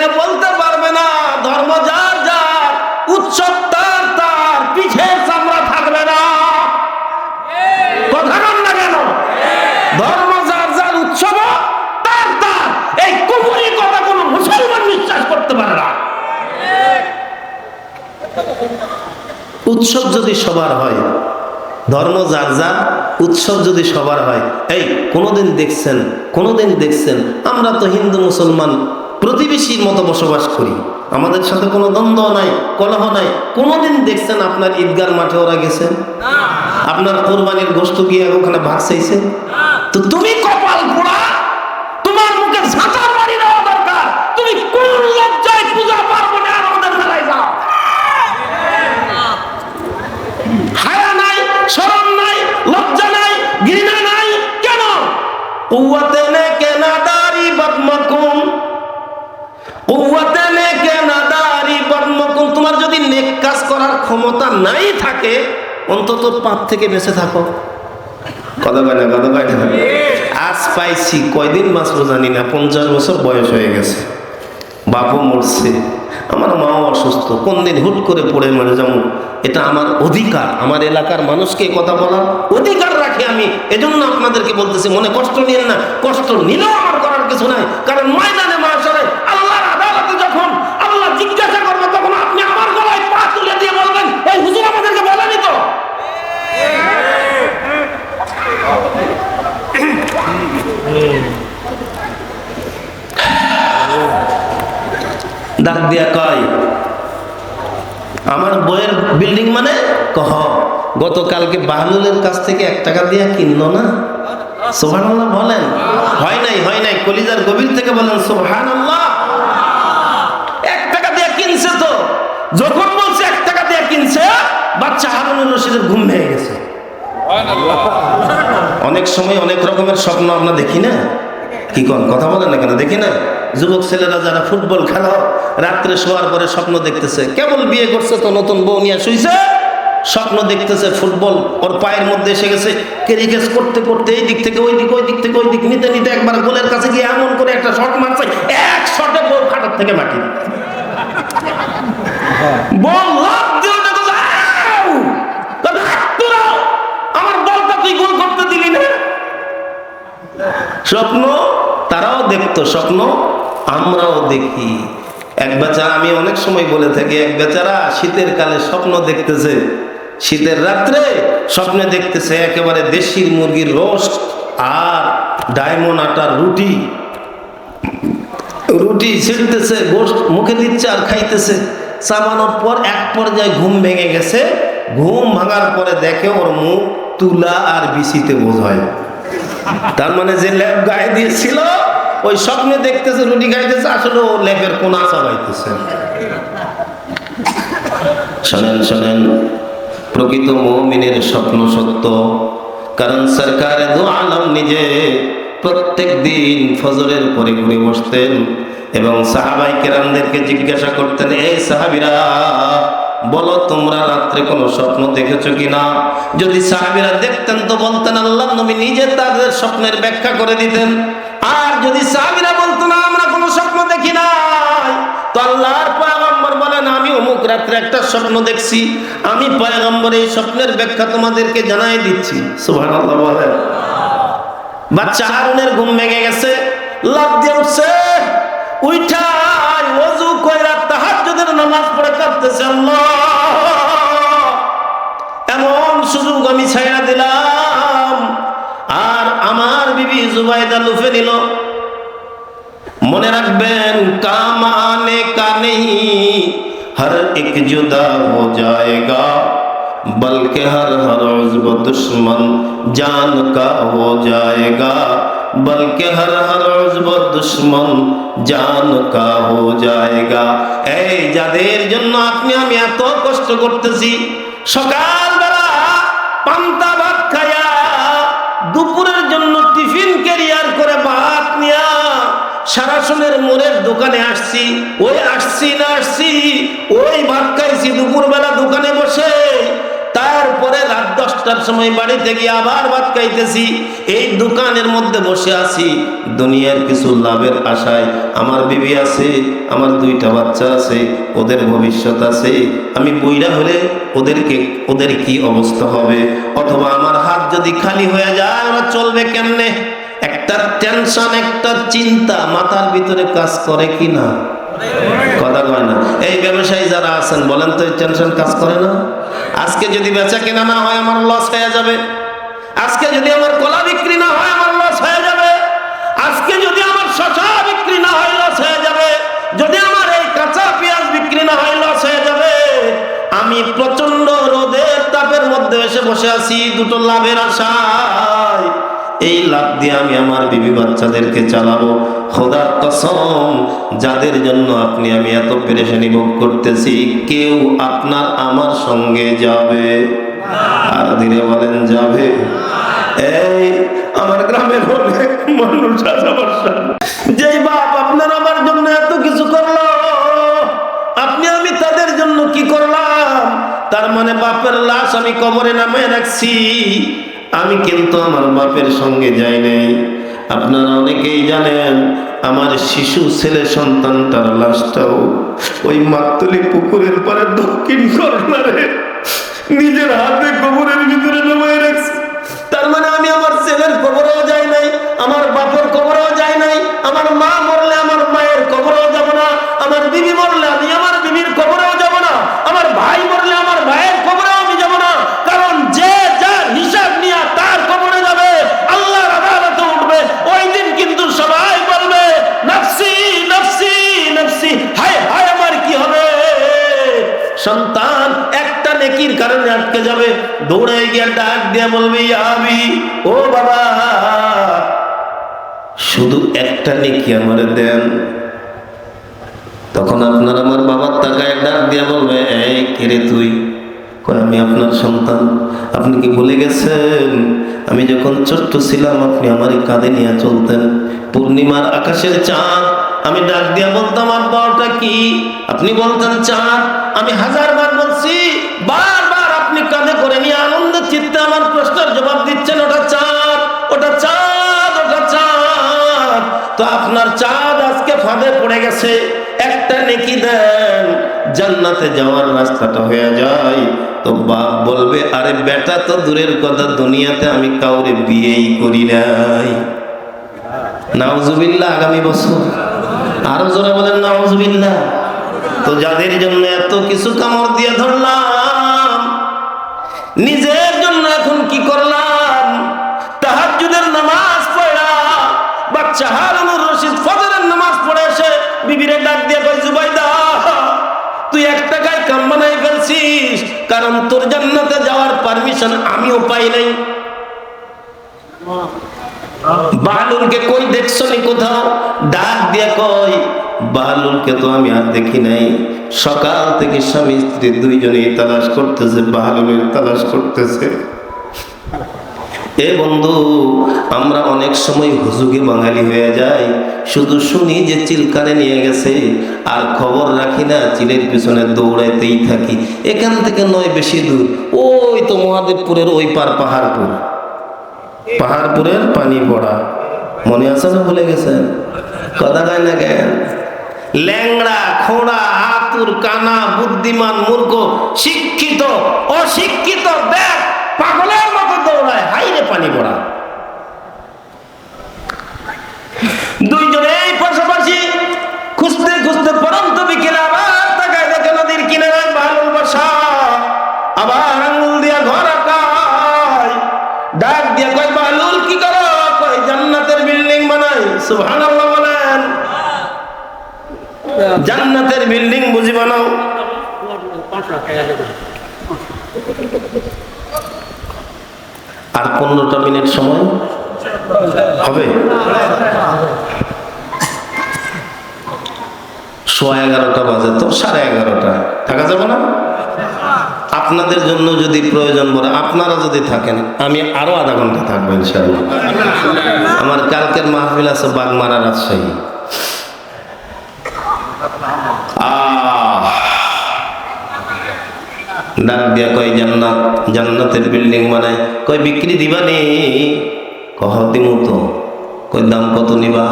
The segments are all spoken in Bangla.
এখানে বলতে পারবে না, ধর্ম যার যার, উৎসব তার তার, পিঠে চামড়া থাকবে না। কথা না কেন? ধর্ম যার যার, উৎসব তার তার। এই কুপুরি কথা কোনো মুসলমান বিশ্বাস করতে পারে না। উৎসব যদি সবার হয়, ধর্ম যার যার, উৎসব যদি সবার হয়, এই কোনোদিন দেখছেন কোনোদিন দেখছেন, আমরা তো হিন্দু মুসলমান প্রতিবেশীর মতো বসবাস করি। আমাদের সাথে কোনো দ্বন্দ্ব নাই, কলহ নাই। কোনোদিন দেখছেন আপনার ঈদগার মাঠে ওরা গেছেন আপনার কোরবানির গোষ্ঠ গিয়ে ওখানে ভাগ চাইছে? তো তুমি কপাল পোড়া, তোমার মুখে মারি দেওয়া দরকার। তুমি কোন লজ্জায় পূজা মেলায় যাও? হায়া নাই, শরম নাই, লজ্জা নাই, ঘৃণা নাই। কেন? কুয়াতে কাজ করার ক্ষমতা নাই থাকে, অন্তত পাপ থেকে বেঁচে থাকো। কথা কয় না আজ পাইছি, কয়দিন বাঁচবো জানি না, পঞ্চাশ বছর বয়স হয়ে গেছে। বাপও মরছে, আমার মাও অসুস্থ। কোন দিন হুট করে পড়ে মরে যাব? এটা আমার অধিকার। আমার এলাকার মানুষকে কথা বলার অধিকার রাখি আমি। এজন্য আপনাদেরকে বলতেছি, মনে কষ্ট নিয়েন না। কষ্ট নিলেও আমার করার কিছু নাই। কারণ ময়দানে মাসরে আল্লাহর আদালতে যখন আল্লাহ জিজ্ঞাসা করবে তখন আপনি আমার গলায় পা তুলে দিয়ে বলবেন এই হুজুর আমাদেরকে বলেনি তো ডাক দিয়া কয় আমার বইয়ের বিল্ডিং মানে কহ গতকালকে বাহলুলের কাছ থেকে এক টাকা দিয়া কিনলো না? সোহান বলেন হয় নাই হয় নাই কলিজার গভীর থেকে বলেন সোহান এক টাকা দিয়ে কিনছে তো যখন বলছে এক টাকা দিয়ে কিনছে বাচ্চা হারুনুর রশিদের ঘুম ভেঙে গেছে। অনেক সময় অনেক রকমের স্বপ্ন আমরা দেখি না। কি কোন কথা বলেন না কেন? দেখি না? যুবক ছেলেরা যারা ফুটবল খেলা রাত্রে শোয়ার পরে স্বপ্ন দেখতেছে, কেবল বিয়ে করছে তো নতুন বউ নিয়ে শুইছে? স্বপ্ন দেখতেছে ফুটবল, ওর পায়ের মধ্যে এসে গেছে ক্যারিকেস করতে করতে এই দিক থেকে, ওই দিক ওই দিক থেকে, ওই দিক, নিতে নিতে একবার গোলের কাছে গিয়ে এমন করে একটা শট মারছে, এক শটে বউ খাটার থেকে মাটি! আমার তুই গোল করতে দিলি না? স্বপ্ন তারাও দেখতো, স্বপ্ন আমরাও দেখি। এক বেচারা, আমি অনেক সময় বলে থাকি, এক বেচারা শীতের কালে স্বপ্ন দেখতেছে। শীতের রাত্রে স্বপ্নে দেখতেছে একেবারে দেশির মুরগির রোস্ট আর ডায়মন্ড আটার রুটি। রুটি ছিঁড়তেছে, গোস্ত মুখে দিচ্ছে আর খাইতেছে। চাবানোর পর এক পর্যায়ে ঘুম ভেঙে গেছে। ঘুম ভাঙার পরে দেখে ওর মুখ তুলা আর বিচিতে বোঝায়। তার মানে যে ল্যাব গায়ে দিয়েছিল ওই স্বপ্নে দেখতেছে রুটি খাইতেছে আসলে ও ল্যাবের কোনা চাবাইতেছে শোনেন শোনেন, প্রকৃত মৌমিনের স্বপ্ন সত্য, কারণ সরকার দু আলম নিজে প্রত্যেক দিন ফজরের পরে ঘুরে বসতেন এবং সাহাবাই কেরামদেরকে জিজ্ঞাসা করতেন, এই সাহাবিরা, বলো তোমরা রাত্রে কোনো স্বপ্ন দেখেছ কিনা? যদি সাহাবিরা দেখতেন তো বলতেন আল্লাহ নবী নিজে তাদের স্বপ্নের ব্যাখ্যা করে দিতেন। আর যদি সাহাবিরা বলতো, না, আমরা কোনো স্বপ্ন দেখি নাই। তো আল্লাহর পয়গম্বর বলেন, আমি অমুক রাত্রে একটা স্বপ্ন দেখছি। আমি পয়গম্বর এই স্বপ্নের ব্যাখ্যা তোমাদেরকে জানাই দিচ্ছি। সুবহানাল্লাহ বলেন। বাচ্চা হারুনের ঘুম ভেঙে গেছে লাভ দিয়ে উঠছে। উঠা ওযু কইরা তাহাজ্জুদের নামাজ পড়ে কাঁদতেছে, আল্লাহ। এমন সুযোগ আমি ছায়া দিলাম। আমার বিবি জুবাইদা লুফে দিল। মনে রাখবেন, কামানে কানে হর এক জুদা হো যায়গা বলকে হর হর উজব দুশ্মন জান কা হো যায়গা বলকে হর হর উজব দুশ্মন জান কা হো যায়গা جائے যাদের জন্য আপনি, আমি এত কষ্ট করতেছি সকাল বেলা পান্তা ভাত খায়া দুপুরের জন্য সারাসনের মোড়ের দোকানে আসছি, ওই আসছি না আসছি, ওই ভাত খাইছি, দুপুরবেলা দোকানে বসে, তারপরে রাত দশটার সময় বাড়িতে গিয়ে আবার ভাত খাইতেছি, এই দোকানের মধ্যে বসে আছি। দুনিয়ার কিছু লাভের আশায় আমার বিবি আছে, আমার দুইটা বাচ্চা আছে, ওদের ভবিষ্যৎ আছে, আমি বইরা হলে ওদেরকে, ওদের কি অবস্থা হবে? অথবা আমার হাত যদি খালি হয়ে যায় ওরা চলবে কেমনে? একটা টেনশন একটা চিন্তা মাথার ভিতরে কাজ করে কি না? কথা কয় না। এই ব্যবসায়ী যারা আছেন, বলেন তো এই টেনশন কাজ করে না? আজকে যদি বেচা কেনা না হয়, আমার লস হয়ে যাবে। আজকে যদি আমার কলা বিক্রি না হয়, আমার লস হয়ে যাবে। আজকে যদি আমার শশা বিক্রি না হয় লস হয়ে যাবে। যদি আমার এই কাঁচা পেঁয়াজ বিক্রি না হয় লস হয়ে যাবে। আমি প্রচণ্ড রোদের তাপের মধ্যে এসে বসে আছি, দুটো লাভের আশায় এই লাভ দিয়ে আমি আমার বিবি বাচ্চাদেরকে চালাবো। খোদার কসম, যাদের জন্য আপনি আমি এত পেরেশানি ভোগ করতেছি, কেউ আপনার আমার সঙ্গে যাবে? আর ধীরে বলেন, যাবে। এই আমার গ্রামের অনেক মানুষ বাপ আপনার আমার জন্য এত কিছু করল, আপনি আমি তাদের জন্য কি করলাম? তার মানে বাপের লাশ আমি কবরে নামে রাখছি। আমি কিন্তু আমার বাপের সঙ্গে যাই নাই। আপনারা অনেকেই জানেন, আমার শিশু ছেলে সন্তানটার লাশটাও ওই মাতলি পুকুরের পরে দক্ষিণ কর্নারে নিজের হাতে কবরের ভিতরে নামায় রাখছি। তার মানে আমি আমার ছেলের কবরেও যাই নাই, আমার বাপের কবরেও যাই নাই, আমার মা মরলে আমার মায়ের কবরেও যাব না, আমার বিবি মরলে আমি আমার বিবির কবরেও সন্তান একটা নেকির কারণে আটকে যাবে। দৌড়ে গিয়ে ডাক দিয়ে বলবে আমি ও বাবা, শুধু একটা নেকি আমার দেন। তখন আপনার আমার বাবার তাকায়, ডাক দিয়ে বলবে, এই কেরে তুই? আমি আপনার সন্তান। আপনি কি ভুলে গেছেন? আমি যখন ছোট্ট ছিলাম, আপনি আমার কাঁধে নিয়ে চলতেন। পূর্ণিমার আকাশের চাঁদ আমি ডাক দিয়া বলতাম আব্বা ওটা কি? আপনি বলতেন, চাঁদ। আমি হাজার বার বলছি, বারবার আপনি কাঁধে করে নিয়ে আনন্দ চিত্তে আমার প্রশ্নের জবাব দিচ্ছেন, ওটা চাঁদ ওটা চাঁদ ওটা চাঁদ। তো আপনার চাঁদ আজকে ফাঁদে পড়ে গেছে। একটা নেকি দেন, জান্নাতে যাওয়ার রাস্তাটা হয়ে যায়। তো বাপ বলবে, আরে বেটা, তো দূরের কথা, দুনিয়াতে আমি কাউরে বিয়েই করি নাই। নাউজুবিল্লাহ, আগামী বছর। আরও জোরে বলেন নাউজুবিল্লাহ তো যাদের জন্য এত কিছু কামড় দিয়ে ধরলাম, নিজের জন্য এখন কি করলাম? তাহাজ্জুদের নামাজ পড়া বাচ্চা হারুনুর রশিদ ফজরের নামাজ পড়ে এসে বিবিরে ডাক দিয়ে কই জুবাইদা, তুই এক টাকায় কাম বানাই ফেলছিস, কারণ তোর জান্নাতে যাওয়ার পারমিশন আমিও পাই নাই। বাহালুলকে কই দেখছ নি কোথাও? ডাক দিয়ে কই বাহালুলকে তো আমি আর দেখি নাই। সকাল থেকে স্বামী, স্ত্রী তালাশ করতেছে তালাশ করতেছে। এ বন্ধু, আমরা অনেক সময় হুজুগে বাঙালি হয়ে যাই। শুধু শুনি যে চিলকারে নিয়ে গেছে, আর খবর রাখি না, চিলের পিছনে দৌড়াইতেই থাকি। এখান থেকে নয় বেশি দূর, ওই তো মহাদেবপুরের ওই পার পাহাড়পুর। পাহাড়পুরের পানি পড়া। মনে আছে না ভুলে গেছেন? কথা কয় না কেন? ল্যাংড়া, খোঁড়া, আতুর, কানা, বুদ্ধিমান, মূর্খ, শিক্ষিত, অশিক্ষিত দেখ পাগলের মতো দৌড়ায়। হাইরে পানি পড়া। দুইজনেই পাশাপাশি খুঁজতে খুঁজতে পরন্ত বিকেলে আবার সুবহানাল্লাহ বলেন। জান্নাতের বিল্ডিং বুঝি বানাও। আর পনেরোটা মিনিট সময় হবে? সোয়া এগারোটা বাজে তো সাড়ে এগারোটা। থাকা যাবে না? আপনাদের জন্য যদি প্রয়োজন পড়ে, আপনারা যদি থাকেন, আমি আরও আধা ঘণ্টা থাকব ইনশাআল্লাহ। আমার কালকের মাহফিল আছে বাগমারা রাজশাহী। ডাক দিয়া কয়, জান্নাত, জান্নাতের বিল্ডিং বানায় কয়, বিক্রি দিবানি কহ, দিমু তো। কয়, দাম কত নিবা?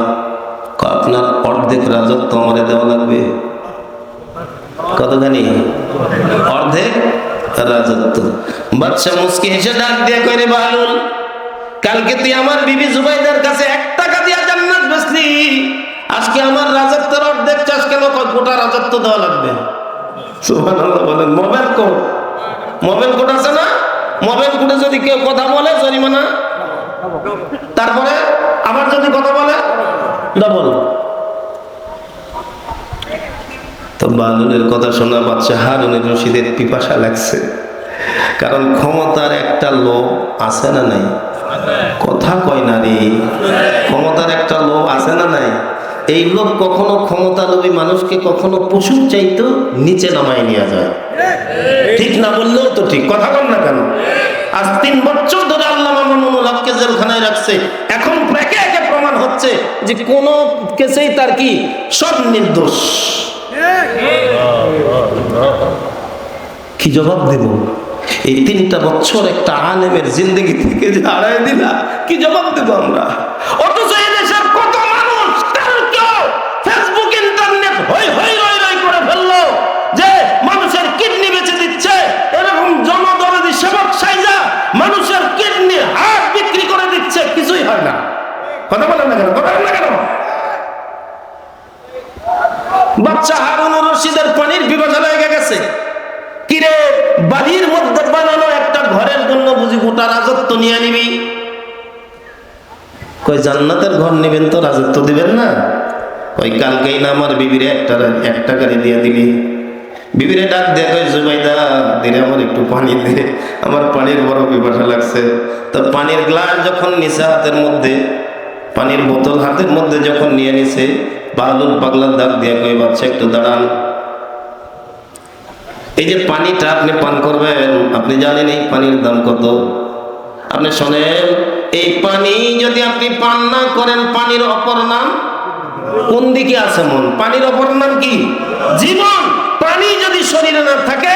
আপনার অর্ধেক রাজত্ব আমারে দেওয়া লাগবে। কতখানি? অর্ধেক? রাজত্ব বাদশা মুসকি হেসে ডাক দিয়া কয় রে বালুল কালকে তুই আমার বিবি জুবাইদার কাছে এক টাকা দিয়া জান্নাত বেচলি। আজকে আমার রাজত্বের অর্ধেক চাষ কেন গোটা রাজত্ব দেওয়া লাগবে। বলেন, মোবাইল কোড। মোবাইল কোড আছে না? মোবাইল কোডে যদি কেউ কথা বলে, জরিমানা। তারপরে আবার যদি কথা বলে ডবল তো বালুনের কথা শোনা বাচ্চা হারুনের রশিদের পিপাসা লাগছে। কারণ ক্ষমতার একটা লোভ আছে না নাই? কথা কয় না রে ক্ষমতার একটা লোভ আছে না নাই? এই লোভ কখনো ক্ষমতা লোভী মানুষকে কখনো পশুর চাইতো নিচে নামায় নিয়ে যায়। ঠিক না বললেও তো ঠিক, কথা বল না কেন? আজ তিন বছর ধরে আল্লাহ মামুনুল জেলখানায় রাখছে। এখন একে একে প্রমাণ হচ্ছে যে কোন কেসেই তার কি? সব নির্দোষ। কি জবাব দেব? এই তিনটা বছর একটা আলেমের জিন্দগি থেকে যে হারাই দিলা, কি জবাব দেব আমরা? অথচ দেশের কত মানুষ ফেসবুক ইন্টারনেট হই হই রই রই করে ফেলল যে মানুষের কিডনি বেচে দিচ্ছে। এরকম জনদরদি সেবক সাইজা মানুষের কিডনি হার্ট বিক্রি করে দিচ্ছে, কিছুই হয় না। কথা বলেন না কেন? কথা বলেন না কেন? বাচ্চা হারুন রশিদের পানির বিভাজন লেগে গেছে। কিরে বাড়ির মধ্যে বানানো একটা ঘরের জন্য বুঝি গোটা রাজত্ব নিয়ে নিবি? কই জান্নাতের ঘর নেবেন তো, রাজত্ব দিবেন না? কই কালকেই না আমার বিবিরে একটা একটা গাড়ি দিয়ে দিলি বিবিরে ডাক কই জুবাইদা দিলে আমার একটু পানি দে। আমার পানির বড় পিপাসা লাগছে। তো পানির গ্লাস যখন নিচে হাতের মধ্যে, পানির বোতল হাতের মধ্যে যখন নিয়ে নিছে বালুর পাগলার দাগ দিয়ে কই, বাচ্চা, একটু দাঁড়ান। এই যে পানিটা আপনি পান করবেন, আপনি জানেন এই পানির দাম কত। আপনি শোনেন, এই পানি যদি আপনি পান না করেন, পানির অপর নাম কোন দিকে আছে মন? পানির অপর নাম কি? জীবন। পানি যদি শরীরে না থাকে,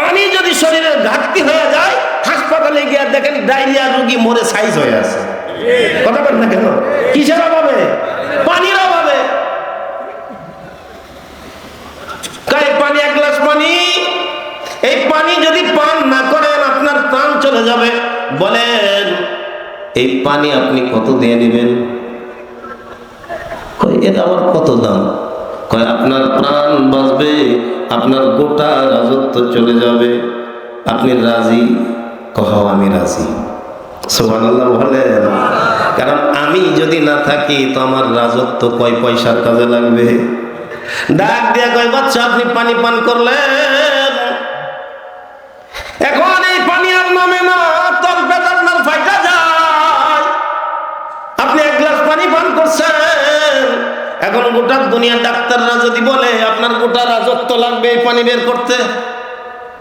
পানি যদি শরীরের ঘাটতি হয়ে যায়, হাসপাতালে গিয়ে দেখেন ডায়রিয়া রোগী মরে সাইজ হয়ে আছে। কথা বলেন না কেন? কিসের অভাবে? পানির অভাবে পানি, এক গ্লাস পানি। এই পানি যদি পান না করেন, আপনার প্রাণ চলে যাবে। বলেন, এই পানি আপনি কত দিয়ে নেবেন এর আবার কত দাম? কয়, আপনার প্রাণ বাঁচবে, আপনার গোটা রাজত্ব চলে যাবে। আপনি রাজি? কহ, আমি রাজি। সোহানাল্লাহ বলেন। কারণ আমি যদি না থাকি, তো আমার রাজত্ব কয় পয়সার কাজে লাগবে? ডাক দিয়া কয়, বাচ্চা, আপনি পানি পান করলেন? এখন এই পানি আর নামে না তল আপনার ফাইটা যায়। আপনি এক গ্লাস পানি পান করছেন। এখন গোটা দুনিয়া ডাক্তাররা যদি বলে, আপনার গোটা রাজত্ব লাগবে এই পানি বের করতে।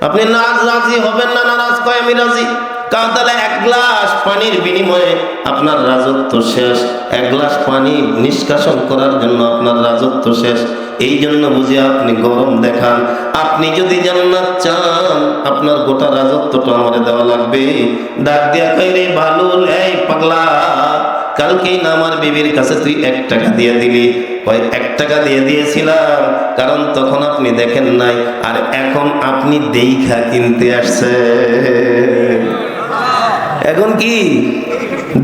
আপনি না রাজি হবেন না নারাজ? কয়, আমি রাজি। কারণ তাহলে এক গ্লাস পানির বিনিময়ে আপনার রাজত্ব শেষ। এক গ্লাস পানি নিষ্কাশন করার জন্য আপনার রাজত্ব শেষ। এই জন্য বুঝে আপনি গরম দেখান। আপনি যদি জান্নাত চান, আপনার গোটা রাজত্বটা আমারে দেওয়া লাগবে। ডাক দিয়া কই রে বালুল এই পাগলা, কালকেই না আমার বিবির কাছে তুই এক টাকা দিয়ে দিলি? ওই এক টাকা দিয়ে দিয়েছিলাম, কারণ তখন আপনি দেখেন নাই, আর এখন আপনি দেইখা কিনতে আসছে এখন কি?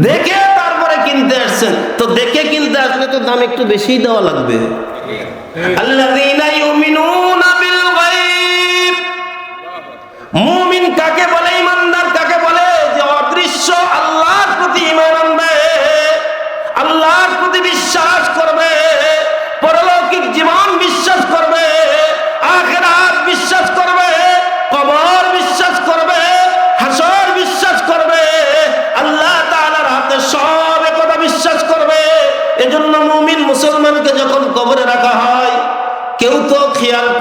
দেখে তারপরে কিনতে আসছেন। তো দেখে কিনতে আসলে তো দাম একটু বেশি দেওয়া লাগবে। আল্লাযীনা ইউমিনুনা বিল গায়ব। মুমিন কাকে বলে ইমানদার কাকে বলে? যে অদৃশ্য আল্লাহর প্রতি ঈমান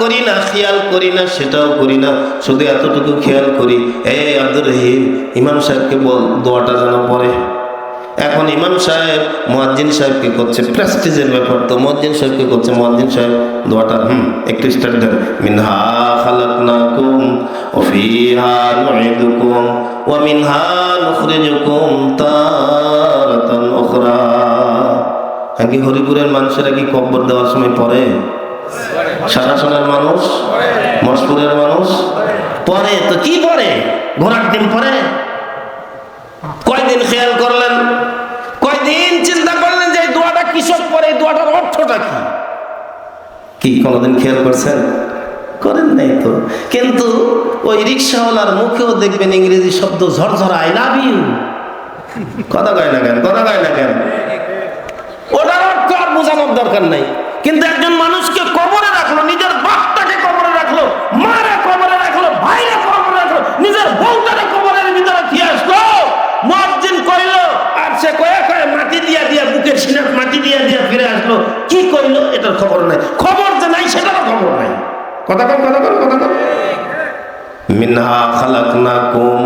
করি না, খেয়াল করি না, সেটাও করি না। শুধু এতটুকু খেয়াল করি, এ আব্দুর রহিম, ইমাম সাহেবকে বল, দোয়াটা যেন পড়ে। এখন ইমাম সাহেব, মুয়াজ্জিন সাহেবকে করছে? প্রেস্টিজের ব্যাপার তো, মুয়াজ্জিন সাহেবকে করছে? মুয়াজ্জিন সাহেব, দোয়াটা, হুম, একটু স্টার্ট দেন। মিনহা খালাকনাকুম, ওয়া ফিহা নুঈদুকুম ওয়া মিনহা নুখরিজুকুম তারাতান হ্যাঁ কি হরিপুরের মানুষেরা কি কব্বর দেওয়ার সময় পড়ে? সারাসনের মানুষ মশপুরের মানুষ, পরে তো কি পরে? ঘোরার দিন পরে? কয়দিন খেয়াল করলেন? কয়দিন চিন্তা করলেন যে দোয়াটা কিসব পরে? দোয়াটার অর্থটা কি? কি, কোনোদিন খেয়াল করছেন? করেন নাই তো। কিন্তু ওই রিক্সাওয়ালার মুখেও দেখবেন ইংরেজি শব্দ ঝরঝরা আই লাভ ইউ কথা কয় না কেন? কথা কয় না কেন? ওটার অর্থ আর বোঝানোর দরকার নাই। কিন্তু একজন মানুষকে নিজের বাপটাকে কবরে রাখল মারা কবরে রাখল ভাইরা কবরে রাখল, নিজের বউটাকে কবরের ভিতরে দিয়ে আসলো। মুয়াজ্জিন কইলো, আর সে কয়ে কয়ে মাটি দিয়া দিয়া, বুকের সিনার মাটি দিয়া দিয়া ফিরে আসলো। কি কইলো, এটার খবর নাই। খবর যে নাই, সেটারও খবর নাই। কথা কর কথা কর কথা কর মিনহা খালাকনাকুম,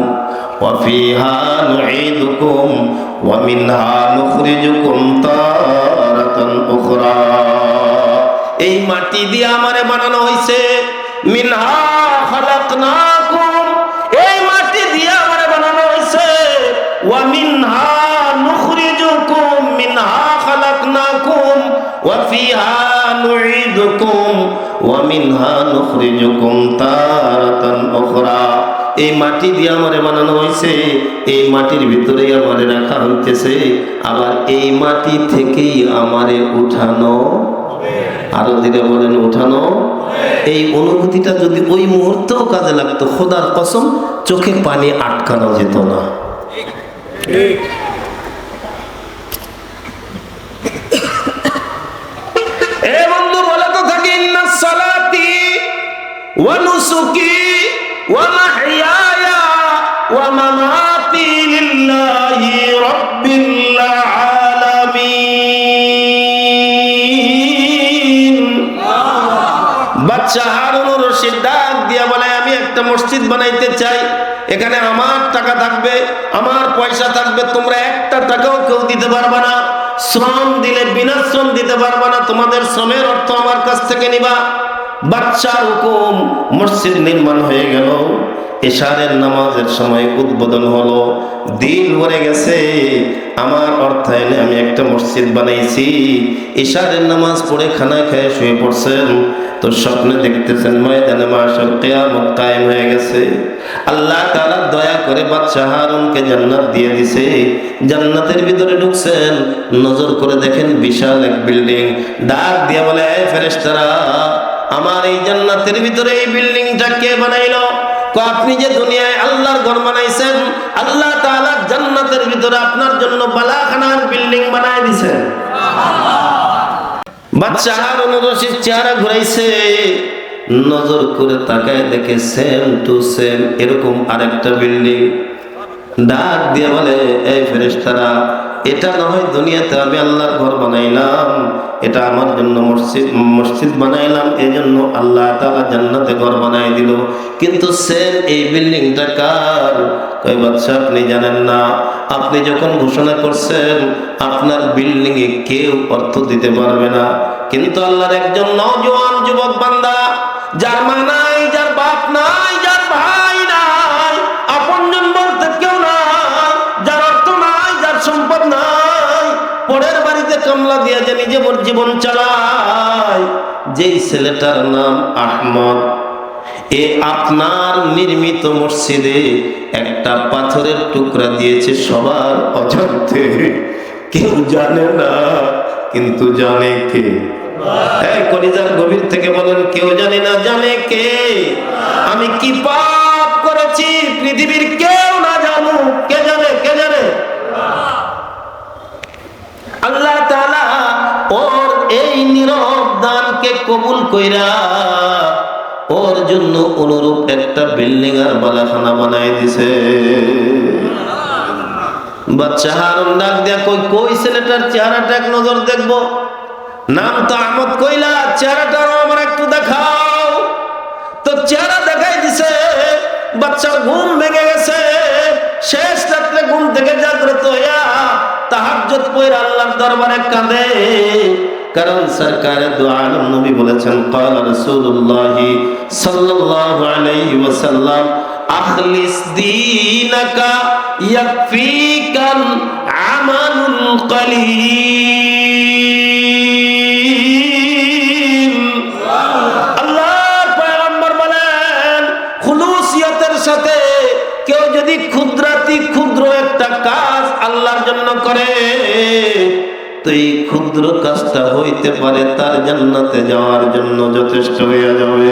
ওয়া ফিহা নুঈদুকুম, ওয়া মিনহা নুখরিজুকুম তারাতান উখরা। এই মাটি দিয়ে আমারে বানানো হইছে। মিনহা এই মাটি দিয়ে আমারে বানানো হইছে। ওয়া মিনহা মিনহা ওয়া মিনহা এই মাটি দিয়ে আমারে বানানো হয়েছে এই মাটির ভিতরেই আমারে রাখা হইতেছে। আবার এই মাটি থেকেই আমারে উঠানো আরও ধীরে বলেন, উঠানো। এই অনুভূতিটা যদি ওই মুহূর্তেও কাজে লাগতো, খোদার কসম, চোখে পানি আটকানো যেত না। ওয়া নুসুকি ওয়া মাহইয়ায়া ওয়া মামাতি। একটা মসজিদ বানাইতে চাই, এখানে আমার টাকা থাকবে, আমার পয়সা থাকবে, তোমরা একটা টাকাও কেউ দিতে পারবে না। শ্রম দিলে বিনা শ্রম দিতে পারবে না, তোমাদের শ্রমের অর্থ আমার কাছ থেকে নিবা। বাচ্চার হুকুম মসজিদ নির্মাণ হয়ে গেল। এশারের নামাজের সময় উদ্বোধন হলো। দিন ভরে গেছে। আমার অর্থায়নে আমি একটা মসজিদ বানাইছি। এশারের নামাজ পড়ে খানা খেয়ে শুয়ে পড়ছেন। তো স্বপ্নে দেখতেছেন ময়দানে মাসল কেয়ামত কায়েম হয়ে গেছে। আল্লাহ তাআলা দয়া করে বাচ্চা হারুনকে জান্নাত দিয়ে দিছে। জান্নাতের ভিতরে ঢুকছেন। নজর করে দেখেন বিশাল এক বিল্ডিং। ডাক দিয়ে বলে এই ফেরেশতারা আমার এই জান্নাতের ভিতরে এই বিল্ডিংটা কে বানাইলো? আপনি যে দুনিয়ায় আল্লাহর ঘর বানাইছেন, আল্লাহ তাআলা জান্নাতের ভিতরে আপনার জন্য বালাখানার বিল্ডিং বানায় দিছেন। বাচ্চা হারুন রশিদ চেহারা ঘুরাইছে। নজর করে তাকায় দেখে সেম টু সেম এরকম আরেকটা বিল্ডিং। ডাক দিয়ে বলে, এই ফেরেশতারা এটা না হয় দুনিয়াতে আমি আল্লাহর ঘর বানাইলাম, এটা আমার জন্য মসজিদ মসজিদ বানাইলাম এই জন্য আল্লাহ তাআলা জান্নাতে ঘর বানাই দিল। কিন্তু সেম এই বিল্ডিংটা কার? কই বাচ্চা আপনি জানেন না। আপনি যখন ঘোষণা করছেন, আপনার বিল্ডিং এ কেউ অর্থ দিতে পারবে না। কিন্তু আল্লাহর একজন নওজোয়ান যুবক বান্দা, যার মা জীবন চালায়। যেই ছেলেটার নাম আহমদ, এ আপনার নির্মিত মসজিদে একটা পাথরের টুকরা দিয়েছে সবার অজান্তে। কেউ জানে না, কিন্তু জানে কে। কলিজার গভীর থেকে বলেন, কেউ জানে না, জানে কে? আমি কি পাপ করেছি? পৃথিবীর কেউ না জানু কে জানে কে জানে? আল্লাহ নীরব দানকে কবুল কইরা ওর জন্য অনুরূপ একটা বিল্ডিং আর বালাখানা বানাই দিছে। বাচ্চা হারুন ডাক দিয়া কই কই ছেলেটার চেহারাটা এক নজর দেখব? নাম তো আহমদ কইলা চেহারাটাও আমার একটু দেখাও। তো চেহারা দেখাই দিছে, বাচ্চার ঘুম ভেঙে গেছে। শেষ রাত্রে ঘুম থেকে জাগ্রত হইয়া তাহাজ্জুদ পড়ে আল্লাহর দরবারে কাঁদে। কারণ সরকারের দু নবী বলেছেন, কাল রাসূলুল্লাহ সাল্লাল্লাহু আলাইহি ওয়াসাল্লাম, আখলিস দীনাকা ইয়াকফিকাল আমালুল কলিল। আল্লাহর পয়গম্বর বলেন, খুলুসিয়তের সাথে কেউ যদি ক্ষুদ্রাতি ক্ষুদ্র একটা কাজ আল্লাহর জন্য করে তো এই ক্ষুদ্র কাজটা হইতে পারে তার জান্নাতে যাওয়ার জন্য যথেষ্ট হইয়া যাবে।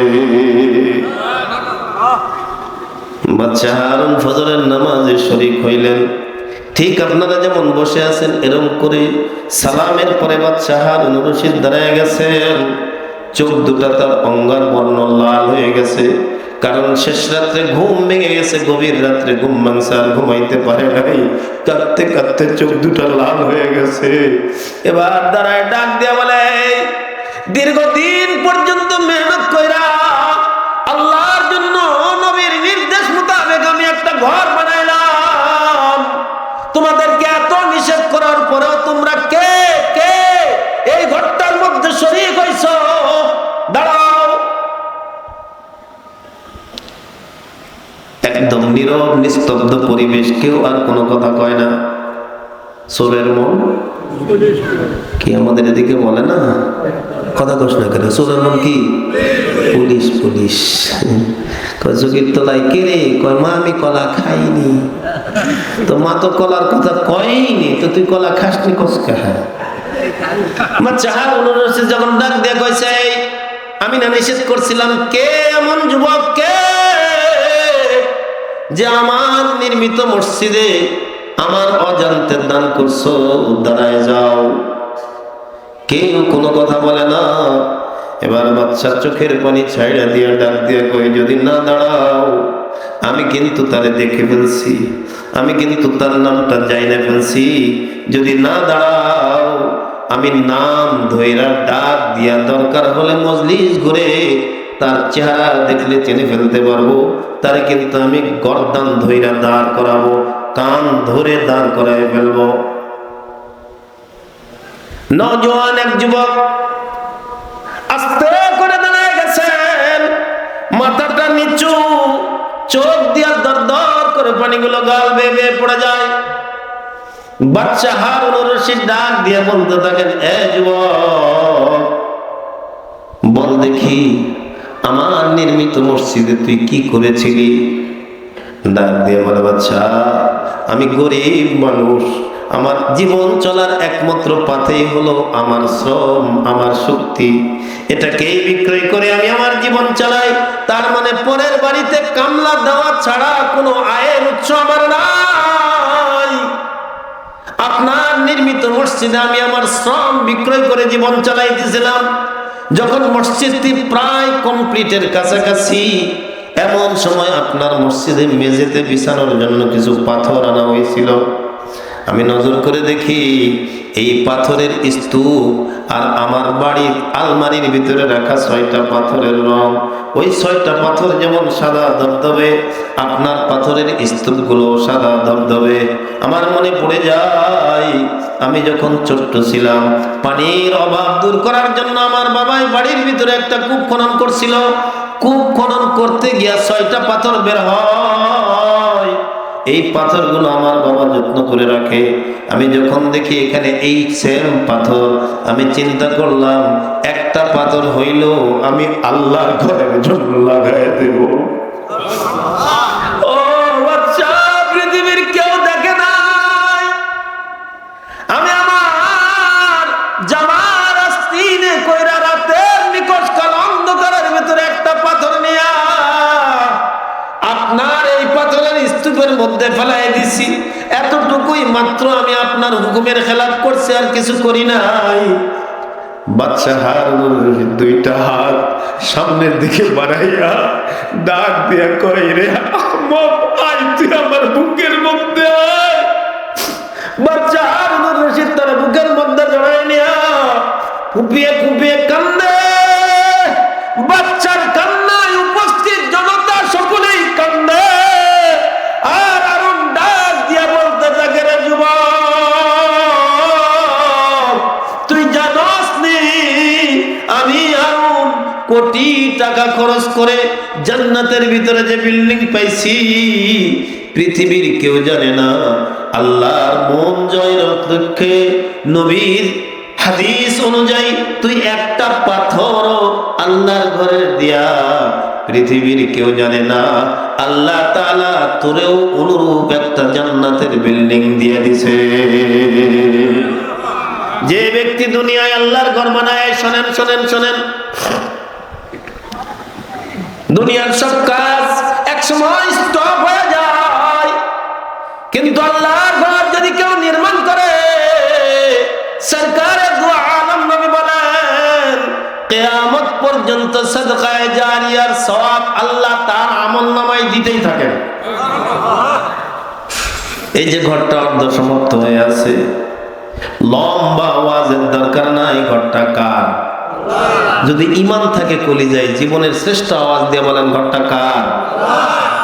বাচ্চা হারুন ফজরের নামাজে শরিক হইলেন। ঠিক আপনারা যেমন বসে আছেন, এরম করে সালামের পরে বাচ্চা হারুন রশিদ দাঁড়ায় গেছেন। চোখ দুটা তার অঙ্গার বর্ণ লাল হয়ে গেছে। কারণ শেষ রাত্রে ঘুম ভেঙে গেছে, গভীর রাত্রে ঘুম ভাঙছে আর ঘুমাইতে পারে নাই। কাঁদতে কাঁদতে চোখ দুটা লাল হয়ে গেছে। এবার দাঁড়ায় ডাক দিয়া বলে দীর্ঘদিন পর্যন্ত মেহনত কইরা আল্লাহর জন্য নবীর নির্দেশ মোতাবেক আমি একটা ঘর বানাইলাম একদম নীরব, নিস্তব্ধ পরিবেশ, কেউ আর কোনো কথা কয় না। সোরের মন? কি আমাদের এদিকে বলে না? কথা কস না কেন? সোরের মন কি? Police police. কে রে? কয়, মা, আমি কলা খাইনি। তো মা তো কলার কথা কয়নি, তো তুই কলা খাসনি কস কাহা? মা চাহার অনুরোধে যখন ডাক দিয়ে আমি না নিষেধ করছিলাম, কে এমন যুবক, কে যে আমার নির্মিত মসজিদে আমার অজান্তে দান করছ, দাঁড়ায় যাও। কেউ কোনো কথা বলে না। এবার বাচ্চা চোখের পানি ছাইড়া দিয়ে ডাক দিয়ে কই যদি না দাঁড়াও, আমি কিন্তু তারে দেখে ফেলছি। আমি কিন্তু তার নামটা যাই না ফেলছি। যদি না দাঁড়াও, আমি নাম ধৈরা ডাক দিয়া দরকার হলে মজলিস ঘুরে তার চেহারা দেখলে চেনে ফেলতে পারব। তার কিন্তু আমি গরদান ধৈরা দাঁড় করাবো, কান ধরে দাঁড় করাই ফেলব। নজওয়ান এক যুবক আস্তে করে দাঁড়ায় গেছেন। মাথাটা নিচু, চোখ দিয়া দর দর করে পানিগুলো গাল বেয়ে পড়ে যায়। বাচ্চা হারুন রশিদ ডাক দিয়ে বলতে থাকেন, এ যুবক, বল দেখি আমার নির্মিত মসজিদে তুই কি করেছিলি? ডাক দিয়ে বলে, বাচ্চা, আমি গরিব মানুষ। আমার জীবন চলার একমাত্র পাথেই হলো আমার শ্রম, আমার শক্তি। এটাকেই বিক্রয় করে আমি আমার জীবন চালাই। তার মানে পরের বাড়িতে কামলা দেওয়া ছাড়া কোনো আয়ের উৎস আমার নাই। আপনার নির্মিত মসজিদে আমি আমার শ্রম বিক্রয় করে জীবন চালাইতেছিলাম। যখন মসজিদটি প্রায় কমপ্লিটের কাছাকাছি, এমন সময় আপনার মসজিদে মেঝেতে বিছানোর জন্য কিছু পাথর আনা হয়েছিল। আমি নজর করে দেখি এই পাথরের স্তূপ আর আমার বাড়ির আলমারির ভিতরে রাখা ছয়টা পাথরের রং। ওই ছয়টা পাথর যেমন সাদা ধবধবে, আপনার পাথরের স্তূপগুলো সাদা ধবধবে। আমার মনে পড়ে যায়, আমি যখন ছোট্ট ছিলাম, পানির অভাব দূর করার জন্য আমার বাবাই বাড়ির ভিতরে একটা কূপ খনন করছিল। কূপ খনন করতে গিয়া ছয়টা পাথর বের হয়। এই পাথরগুলো আমার বাবা যত্ন করে রাখে। আমি যখন দেখি এখানে এই সেম পাথর, আমি চিন্তা করলাম, একটা পাথর হইলেও আমি আল্লাহর ঘরের জন্য লাগাই দেব। স্তূপের মধ্যে ফেলাই দিছি। এতটুকুই মাত্র আমি আপনার হুকুমের খেলাপ করছি আর কিছু করি নাই। বাচ্চা হারুন দুইটা হাত সামনের দিকে বাড়াইয়া ডাক দিয়া রে আহমদ তুই আমার বুকের মধ্যে বাচ্চা হারুন রশিদ তার বুকের মধ্যে জড়াই নিয়া ফুপিয়ে ফুপিয়ে কান্দে। বাচ্চার জান্নাতের ভিতরে যে বিল্ডিং পাইছি, পৃথিবীর কেউ জানে না। আল্লাহর মন জয়ের লক্ষ্যে নবীর হাদিস অনুযায়ী তুই একটা পাথর আল্লাহর ঘরের দিয়া পৃথিবীর কেউ জানে না। আল্লাহ তালা তোরেও অনুরূপ একটা জান্নাতের বিল্ডিং দিয়ে দিছে। যে ব্যক্তি দুনিয়ায় আল্লাহর ঘর বানায়, শোনেন শোনেন শোনেন। দুনিয়ার সব কাজ এক সময় স্টপ হয়ে যায়। কিন্তু আল্লাহর ঘর যদি কেউ নির্মাণ করে, সরকারের পর্যন্ত সদকায় জারিয়ার সওয়াব আল্লাহ তার দিতেই এই যে ঘরটা হয়ে আছে, লম্বা আওয়াজের দরকার নাই, ঘরটা কার? যদি ইমান থাকে কলি যায় জীবনের শ্রেষ্ঠ আওয়াজ দিয়ে বলেন, ঘরটা কার?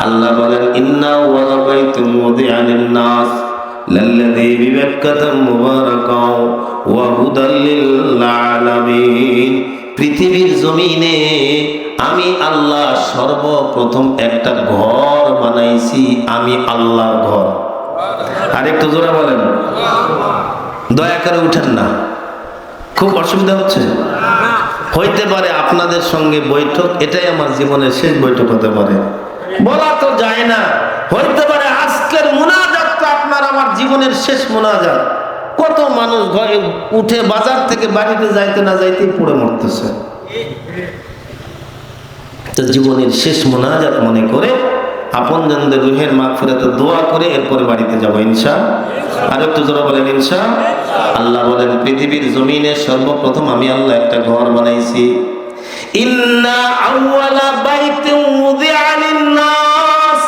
আল্লাহ বলেন, ইন্না ওয়ারাবাইতুম মুদিআনিন নাস লাল্লাযী বিবাক্কাতা মুবারাকাও ওয়া হুদাল আলামিন পৃথিবীর জমিনে আমি আল্লাহ সর্বপ্রথম একটা ঘর বানাইছি, আমি আল্লাহর ঘর। আর একটু জোরে বলেন। দয়া করে উঠেন না। খুব অসুবিধা হচ্ছে। হইতে পারে আপনাদের সঙ্গে বৈঠক, এটাই আমার জীবনের শেষ বৈঠক হতে পারে। বলা তো যায় না, হইতে পারে আজকের মোনাজাত তো আপনার আমার জীবনের শেষ মোনাজাত। কত মানুষ ঘরে উঠে বাজার থেকে বাড়িতে যাইতে না যাইতেই পড়ে মরতেছে। তো জীবনের শেষ মোনাজাত মনে করে আপন জনদের রুহের মাগ দোয়া করে এরপরে বাড়িতে যাব, ইনশা। আর একটু জোরা বলেন, ইনশা। আল্লাহ বলেন, পৃথিবীর জমিনে সর্বপ্রথম আমি আল্লাহ একটা ঘর বানাইছি। ইন্না আউয়ালা বাইতিন উযিআ লিন-নাস।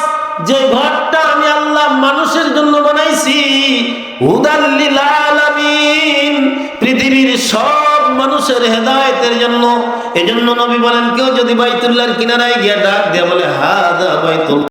যে ঘরটা আমি আল্লাহ মানুষের জন্য বানাইছি, হুদাল লিল আলামিন পৃথিবীর সব মানুষের হেদায়েতের জন্য। এজন্য নবী বলেন, কেউ যদি বাইতুল্লাহর কিনারায় গিয়ে ডাক দিয়ে বলে হাদা বাইতুল